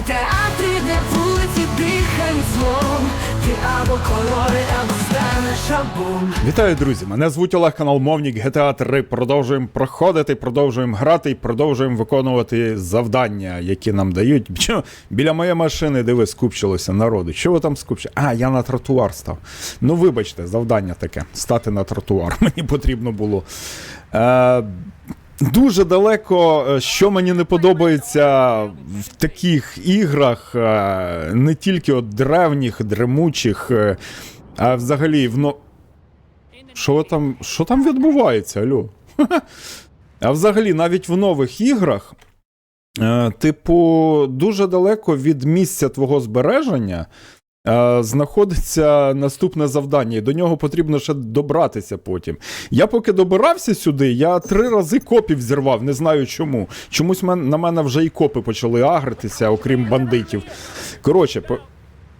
Театри, де вулиці дихають злом Ти або кольори, або станеш абом Вітаю, друзі! Мене звуть Олег канал Мовнік GTA 3. Продовжуємо проходити, продовжуємо грати і продовжуємо виконувати завдання, які нам дають. Біля моєї машини, диви, скупчилося народу. Що ви там скупчили? А, я на тротуар став. Ну, вибачте, завдання таке: стати на тротуар. Мені потрібно було. Е, Дуже далеко, е, що мені не подобається в таких іграх, е, не тільки от древніх, дремучих, е, а взагалі в но... Що там, що там відбувається, алло? А взагалі, навіть в нових іграх, типу, дуже далеко від місця твого збереження знаходиться наступне завдання, і до нього потрібно ще добратися потім. Я поки добирався сюди, я три рази копів зірвав, не знаю чому. Чомусь на мене вже і копи почали агритися, окрім бандитів. Коротше, по...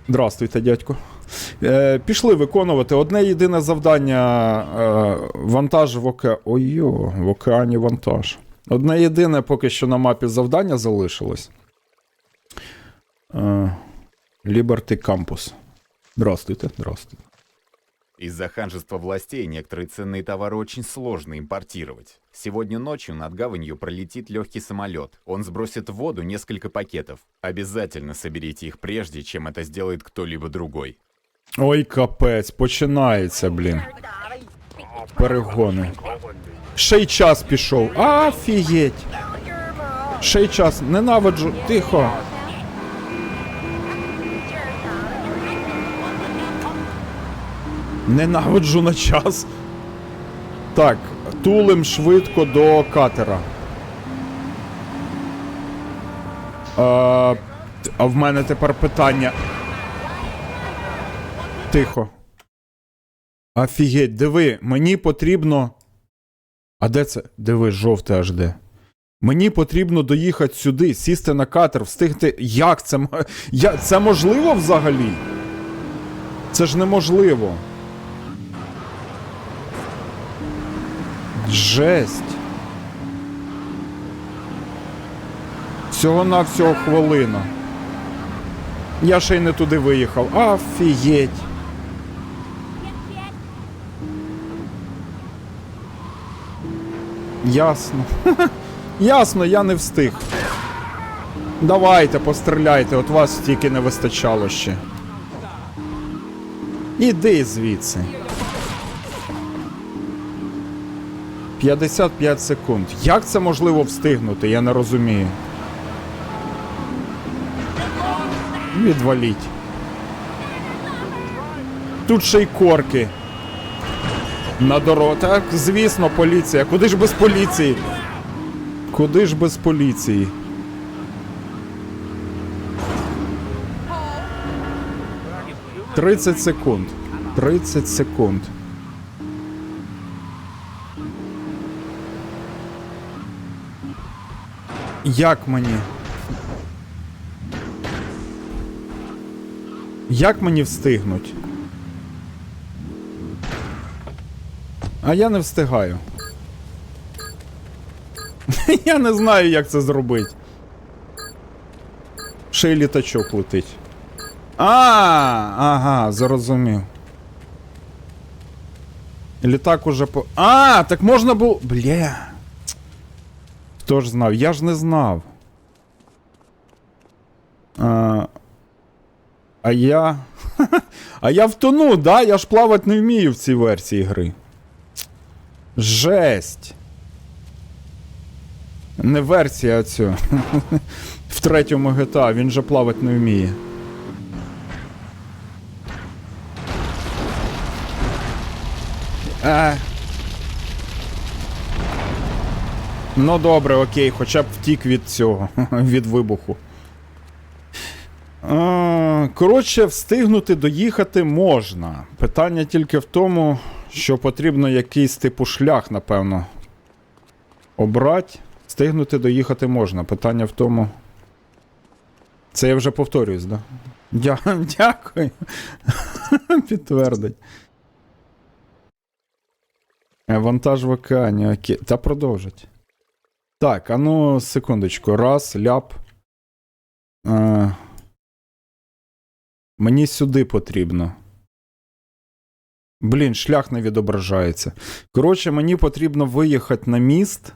Здравствуйте, дядько. Е, пішли виконувати одне єдине завдання е, вантаж в оке... Ой-йо, в океані вантаж. Одне єдине поки що на мапі завдання залишилось. Е, Liberty Campus. Здравствуйте, здравствуйте. Из-за ханжества властей некоторые ценные товары очень сложно импортировать. Сегодня ночью над гаванью пролетит легкий самолет. Он сбросит в воду несколько пакетов. Обязательно соберите их прежде, чем это сделает кто-либо другой. Ой, капець, починається, блін. Перегони. Ще й час пішов. Афігеть. Ще й час. Ненавиджу. Тихо. Ненавиджу на час. Так, тулим швидко до катера. А, а в мене тепер питання. Тихо. Офігеть, диви, мені потрібно. А де це? Диви, жовте аж де. Мені потрібно доїхати сюди, сісти на катер, встигти. Як це? Я... Це можливо взагалі? Це ж неможливо. Жесть. Всього на всього хвилина. Я ще й не туди виїхав. Офігеть. Ясно. Ясно, я не встиг. Давайте, постріляйте, от вас тільки не вистачало ще. Іди звідси. 55 секунд. Як це можливо встигнути? Я не розумію. Відваліть. Тут ще й корки. На дорогу. Так, звісно, поліція. Куди ж без поліції? Куди ж без поліції? Тридцять секунд. Тридцять секунд. Як мені? Як мені встигнуть? А я не встигаю. я не знаю, як це зробити. Ще й літачок летить. А, ага, зрозумів. Літак уже по. А, так можна було. Бля. Хто ж знав? Я ж не знав. А, а я. а я втону, да? Я ж плавати не вмію в цій версії гри. Жесть. Не версія а цю. В третьому GTA він же плавати не вміє. А. Ну добре, окей, хоча б втік від цього, від вибуху. Коротше, встигнути доїхати можна. Питання тільки в тому, що потрібно якийсь типу шлях, напевно. Обрати. Встигнути доїхати можна. Питання в тому. Це я вже повторююсь, да? Дя... Дякую. Підтвердить. Е, Вантаж в океані, окей. Та продовжить. Так, а ну, секундочку. Раз, ляп. Е, Мені сюди потрібно. Блін, шлях не відображається. Коротше, мені потрібно виїхати на міст.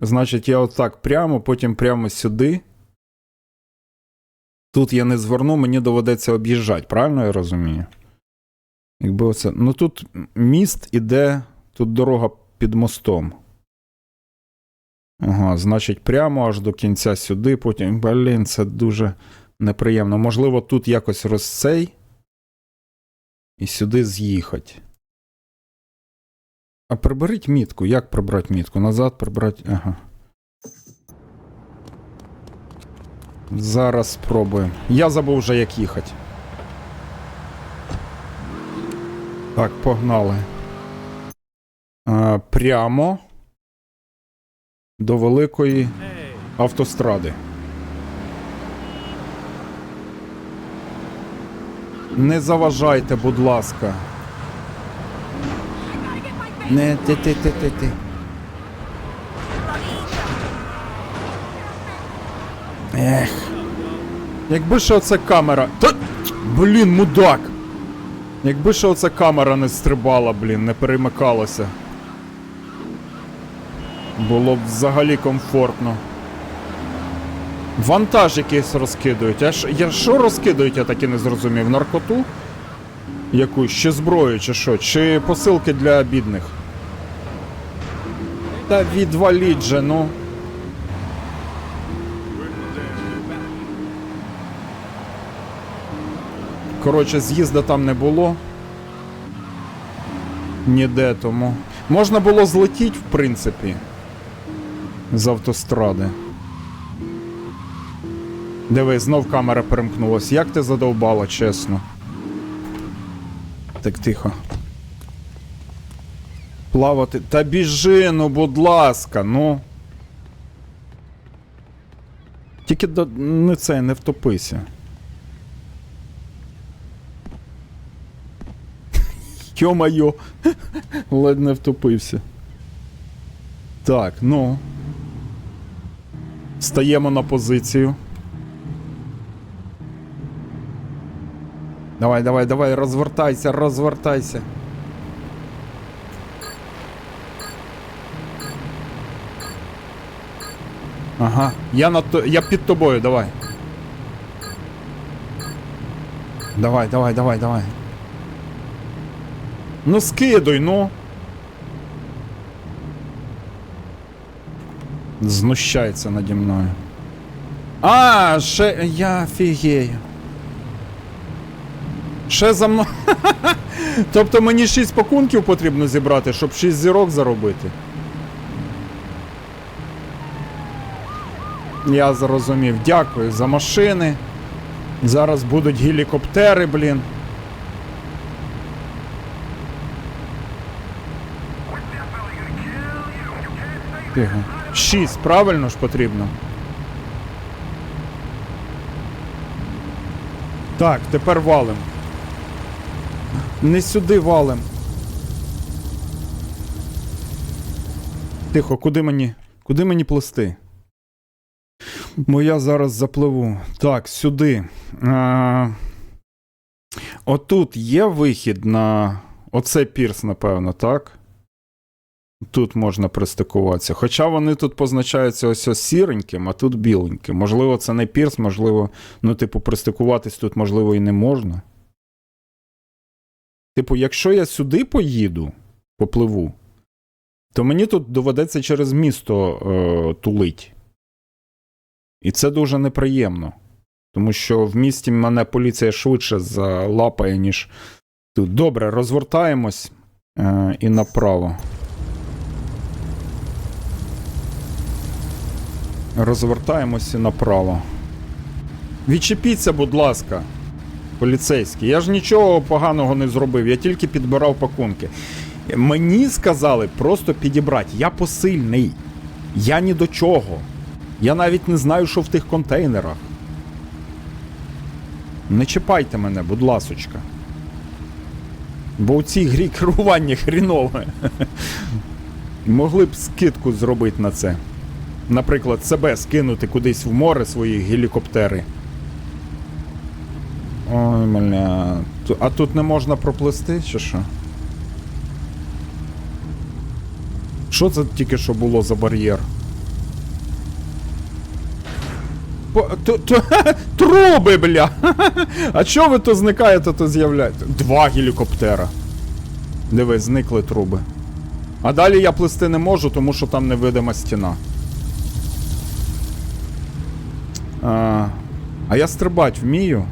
Значить, я отак прямо, потім прямо сюди. Тут я не зверну, мені доведеться об'їжджати, правильно я розумію? Якби оце. Ну тут міст іде, тут дорога під мостом. Ага, значить, прямо аж до кінця сюди, потім. Блін, це дуже неприємно. Можливо, тут якось розцей. І сюди з'їхати. А приберіть мітку. Як прибрати мітку? Назад прибрати. Ага. Зараз спробуємо. Я забув вже як їхати. Так, погнали. А, прямо до великої автостради. Не заважайте, будь ласка. Не ти ти ти ти ти. Ех. Якби ще оце камера. Та... Блін, мудак! Якби ще оця камера не стрибала, блін, не перемикалася. Було б взагалі комфортно. Вантаж якийсь розкидують. А я що розкидують, я так і не зрозумів. Наркоту? Якусь, чи зброю, чи що, чи посилки для бідних. Та відваліть же, ну. Коротше, з'їзда там не було. Ніде тому. Можна було злетіти, в принципі. З автостради. Диви, знов камера перемкнулась. Як ти задовбала, чесно. Так тихо. Плавати. Та біжи, ну, будь ласка, ну. Тільки до... не це, не втопися. Йо-майо, ледь не втопився. Так, ну. Стаємо на позицію. Давай, давай, давай, розвертайся, розвертайся. Ага, я на то. Я під тобою, давай. Давай, давай, давай, давай. Ну скидуй, ну. Знущається наді мною. А, ще я фігею. Ще за мною. тобто мені 6 пакунків потрібно зібрати, щоб 6 зірок заробити. Я зрозумів. Дякую за машини. Зараз будуть гелікоптери, блін. Тихо. Шість, правильно ж потрібно. Так, тепер валим. Не сюди валим. Тихо, куди мені? Куди мені плисти? Бо я зараз запливу. Так, сюди. А... Отут є вихід на. Оце пірс, напевно, так? Тут можна пристикуватися. Хоча вони тут позначаються ось ось сіреньким, а тут біленьким. Можливо, це не пірс, можливо, ну, типу, пристикуватись тут, можливо, і не можна. Типу, якщо я сюди поїду, попливу, то мені тут доведеться через місто е, тулить. І це дуже неприємно. Тому що в місті мене поліція швидше залапає, ніж тут. Добре, розвертаємось е, і направо. Розвертаємося направо. Відчепіться, будь ласка, поліцейські. Я ж нічого поганого не зробив, я тільки підбирав пакунки. Мені сказали просто підібрати. Я посильний. Я ні до чого. Я навіть не знаю, що в тих контейнерах. Не чіпайте мене, будь ласочка. Бо у цій грі керування хрінове. Могли б скидку зробити на це. Наприклад, себе скинути кудись в море свої гелікоптери. Ой, бля. А тут не можна проплисти, чи що? Що це тільки що було за бар'єр? Труби, бля! А чого ви то зникаєте, то з'являєте? Два гелікоптера. Диви, зникли труби. А далі я плисти не можу, тому що там невидима стіна. А, а я стрибать вмію.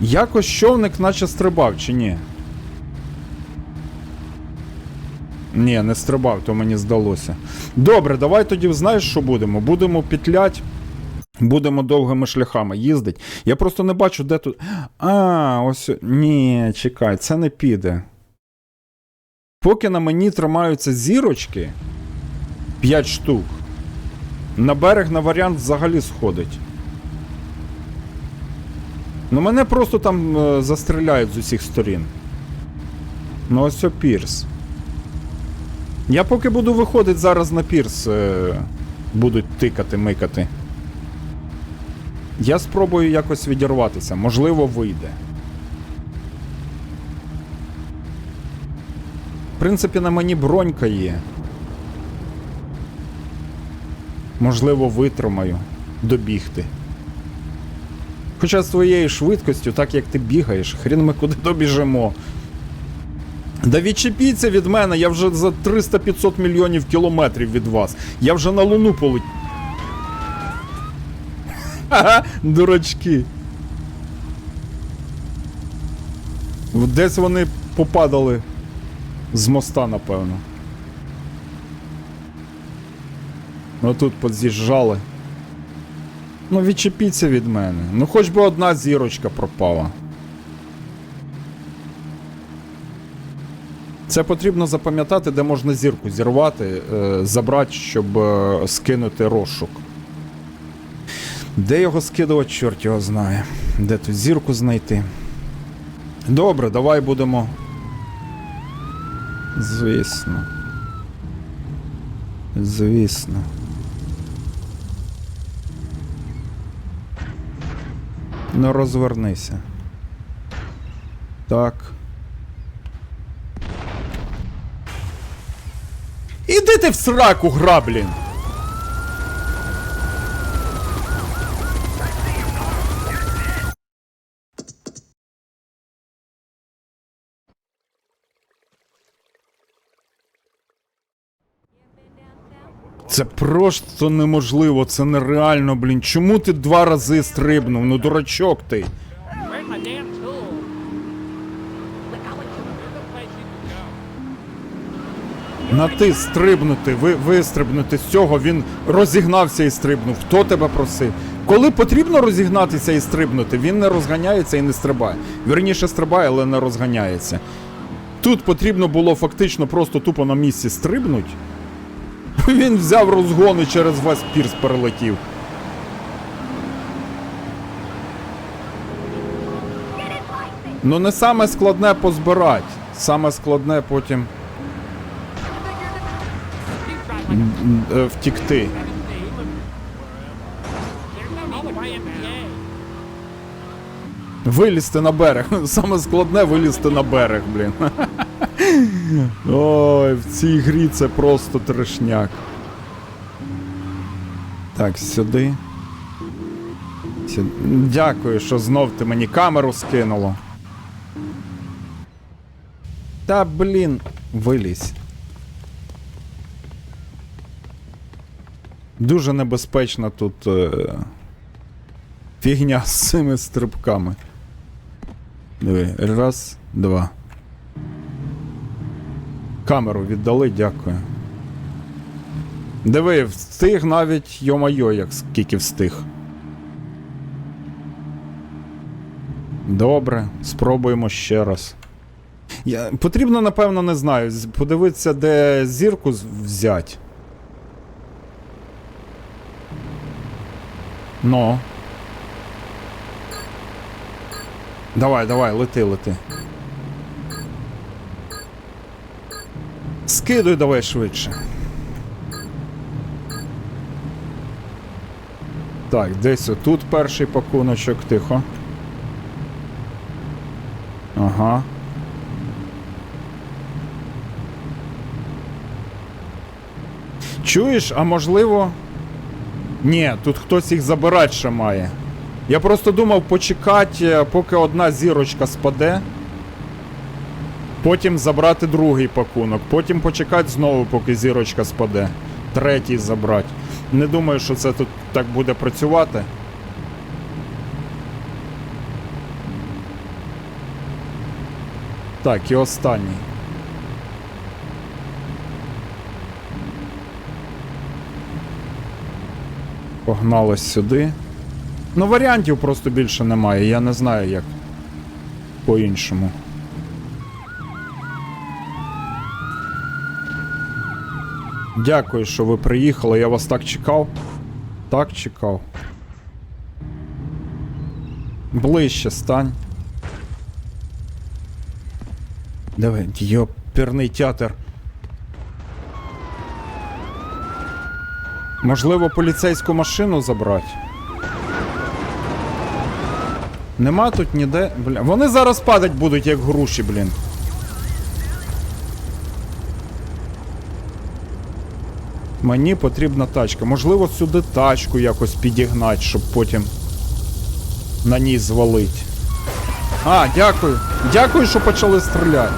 Якось човник наче стрибав, чи ні? Ні, не стрибав, то мені здалося. Добре, давай тоді знаєш, що будемо? Будемо петлять, будемо довгими шляхами їздити. Я просто не бачу, де тут. А, ось. Ні, чекай, це не піде. Поки на мені тримаються зірочки 5 штук. На берег на варіант взагалі сходить. Ну мене просто там е, застріляють з усіх сторін. Ну ось о пірс. Я поки буду виходити зараз на пірс, е, будуть тикати, микати. Я спробую якось відірватися, можливо, вийде. В принципі, на мені бронька є. Можливо, витримаю добігти. Хоча з твоєю швидкістю, так як ти бігаєш, хрін ми куди добіжимо. Да відчепіться від мене, я вже за 300-500 мільйонів кілометрів від вас. Я вже на луну полетів. Ха-ха, дурачки. Десь вони попадали з моста, напевно. Отут подз'їжджали. Ну, відчепіться від мене. Ну, хоч би одна зірочка пропала. Це потрібно запам'ятати, де можна зірку зірвати, е, забрати, щоб е, скинути розшук. Де його скидувати, чорт його знає. Де ту зірку знайти. Добре, давай будемо. Звісно. Звісно. Ну розвернися. Так. Іди ти в сраку, граблін! Це просто неможливо, це нереально, блін. Чому ти два рази стрибнув? Ну дурачок ти. На ти стрибнути, ви, вистрибнути з цього, він розігнався і стрибнув. Хто тебе просив? Коли потрібно розігнатися і стрибнути, він не розганяється і не стрибає. Вірніше стрибає, але не розганяється. Тут потрібно було фактично просто тупо на місці стрибнуть. Він взяв розгон і через весь пірс перелетів. Ну не саме складне позбирати. Саме складне потім втікти. Вилізти на берег. Саме складне вилізти на берег, блін. Ой, в цій грі це просто трешняк. Так, сюди. Сюди. Дякую, що знов ти мені камеру скинуло. Та блін, вилізь. Дуже небезпечна тут е... фігня з цими стрибками. Диви, раз, два. Камеру віддали, дякую. Диви, встиг навіть йо-майо, як скільки встиг. Добре, спробуємо ще раз. Я, потрібно, напевно, не знаю. Подивитися, де зірку взять. Ну. Давай, давай, лети, лети. Скидуй давай швидше. Так, десь отут перший пакуночок, тихо. Ага. Чуєш, а можливо. Ні, тут хтось їх забирати ще має. Я просто думав почекати, е, поки одна зірочка спаде. Потім забрати другий пакунок. Потім почекати знову, поки зірочка спаде. Третій забрати. Не думаю, що це тут так буде працювати. Так, і останній. Погналось сюди. Ну, варіантів просто більше немає. Я не знаю, як по-іншому. Дякую, що ви приїхали. Я вас так чекав. Так чекав. Ближче стань. Давай, йоперний театр. Можливо, поліцейську машину забрати? Нема тут ніде. Бля. Вони зараз падать будуть, як груші, блін. Мені потрібна тачка. Можливо, сюди тачку якось підігнати, щоб потім на ній звалить. А, дякую. Дякую, що почали стріляти.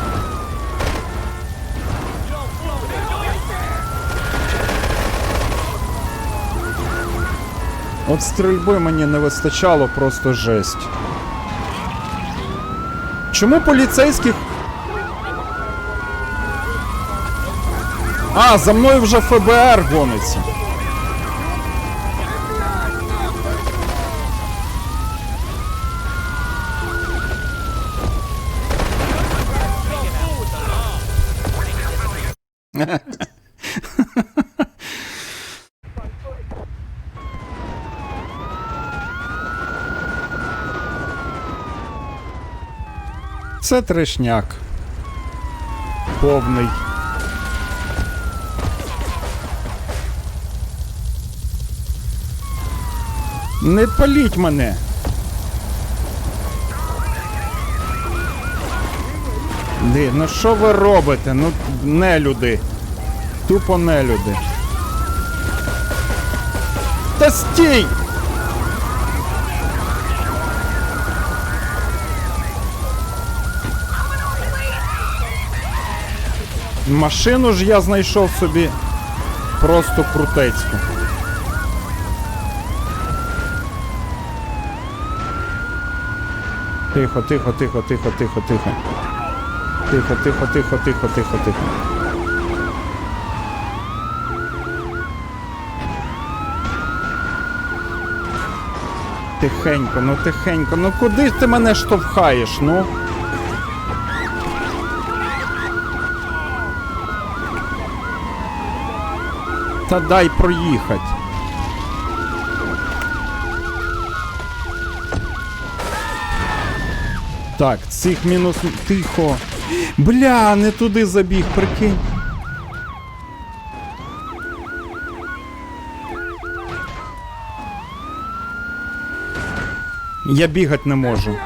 От стрільби мені не вистачало, просто жесть. Чому поліцейських. А, за мною вже ФБР гониться. Це трешняк. Повний. Не паліть мене. Ди, ну що ви робите? Ну, не люди. Тупо не люди. Та стій! Машину ж я знайшов собі просто крутецьку. Тихо, тихо, тихо, тихо, тихо, тихо. Тихо, тихо, тихо, тихо, тихо, тихо. Тихенько, ну тихенько, ну куди ти мене штовхаєш, ну? Та дай проїхати. Так, цих мінус. Тихо. Бля, не туди забіг, прикинь. Я бігати не можу.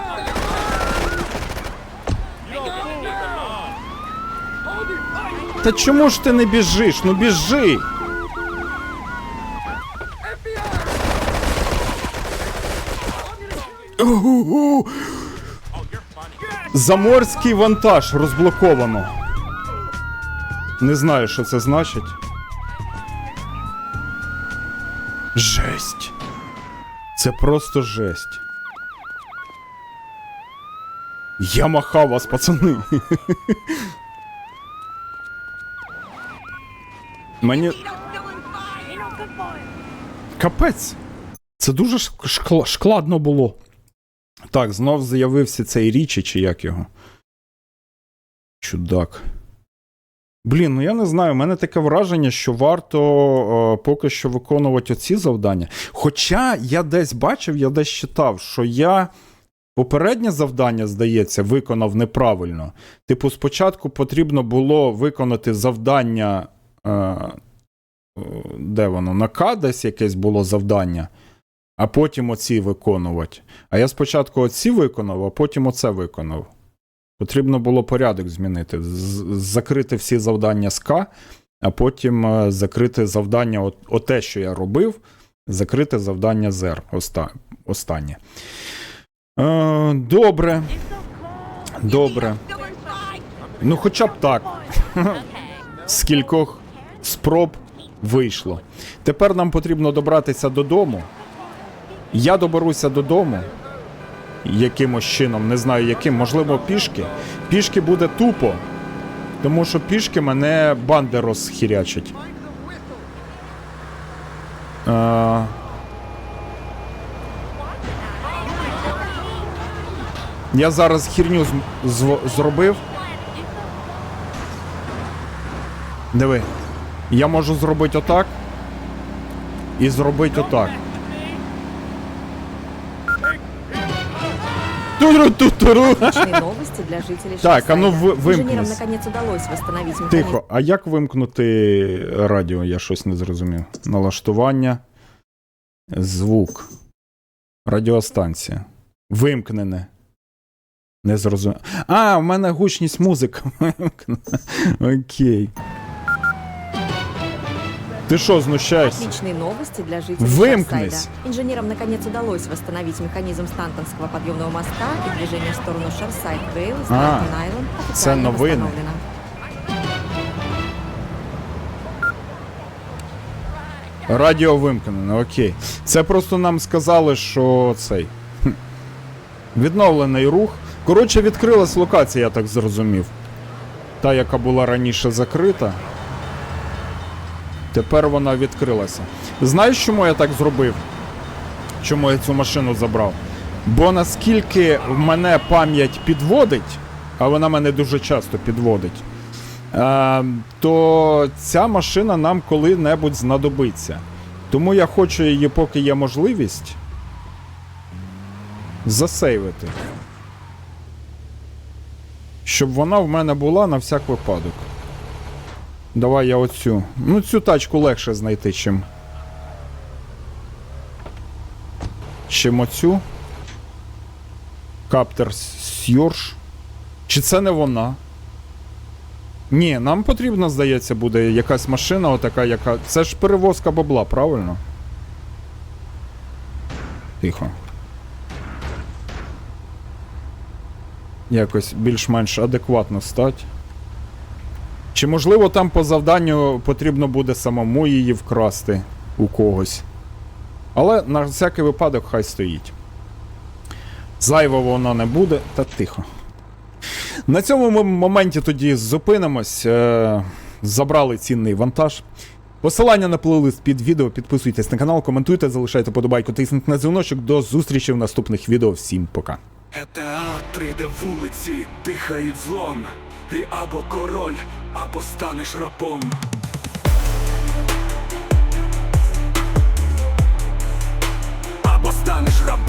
Та чому ж ти не біжиш? Ну біжи! Заморський вантаж розблоковано. Не знаю, що це значить. Жесть. Це просто жесть. Я махав вас, пацани. Мені. Капець. Це дуже шкла- шкладно було. Так, знов з'явився цей річі, чи як його. Чудак. Блін, ну я не знаю, у мене таке враження, що варто е, поки що виконувати оці завдання. Хоча я десь бачив, я десь читав, що я попереднє завдання, здається, виконав неправильно. Типу, спочатку потрібно було виконати завдання. Е, е, де воно? На К десь якесь було завдання. А потім оці виконувати. А я спочатку оці виконав, а потім оце виконав. Потрібно було порядок змінити. Закрити всі завдання з К, а потім е, закрити завдання, от, оте, що я робив, закрити завдання з Оста, останнє. Е, добре. Добре. Ну, хоча б так. З кількох спроб вийшло. Тепер нам потрібно добратися додому. Я доберуся додому. Якимось чином, не знаю яким, можливо, пішки. Пішки буде тупо. Тому що пішки мене банди розхірячать. Е, Я зараз хірню зробив. Диви. Я можу зробити отак. І зробити отак. Туру-ту-туру. Отличные новости для жителей Так, а ну Швейцарии. вы- Инженерам вымкнись. наконец удалось восстановить механизм Тихо, а як вимкнути радіо? Я щось не зрозумів. Налаштування. Звук. Радіостанція. Вимкнене. Не зрозумів. А, в мене гучність музика. вимкнена. Окей. Ти що, знущаєшся? Отличные новости для жителей Вымкнись. Шарсайда. Инженерам наконец удалось восстановить механизм Стантонского подъемного моста и движение в сторону Шарсайд Рейл из А, Стантон-Айленд це официально новини. восстановлено. Радіо вимкнене, окей. Це просто нам сказали, що цей. хм, Відновлений рух. Коротше, відкрилась локація, я так зрозумів. Та, яка була раніше закрита. Тепер вона відкрилася. Знаєш, чому я так зробив? Чому я цю машину забрав? Бо наскільки в мене пам'ять підводить, а вона мене дуже часто підводить. Е, то ця машина нам коли-небудь знадобиться. Тому я хочу її, поки є можливість, засейвити. Щоб вона в мене була на всяк випадок. Давай я оцю. Ну, цю тачку легше знайти, чим. Чим оцю. Каптер Сьорш. Чи це не вона? Ні, нам потрібно, здається, буде якась машина, отака, яка. Це ж перевозка бабла, правильно? Тихо. Якось більш-менш адекватно стать. Чи можливо там по завданню потрібно буде самому її вкрасти у когось? Але на всякий випадок хай стоїть. Зайво воно не буде, та тихо. На цьому ми моменті тоді зупинимось. Е, забрали цінний вантаж. Посилання на плейлист під відео. Підписуйтесь на канал, коментуйте, залишайте подобайку, тисніть на дзвіночок. До зустрічі в наступних відео. Всім пока. GTA 3D вулиці дихають злом. Ти або король, або станеш рабом. Або станеш рабом.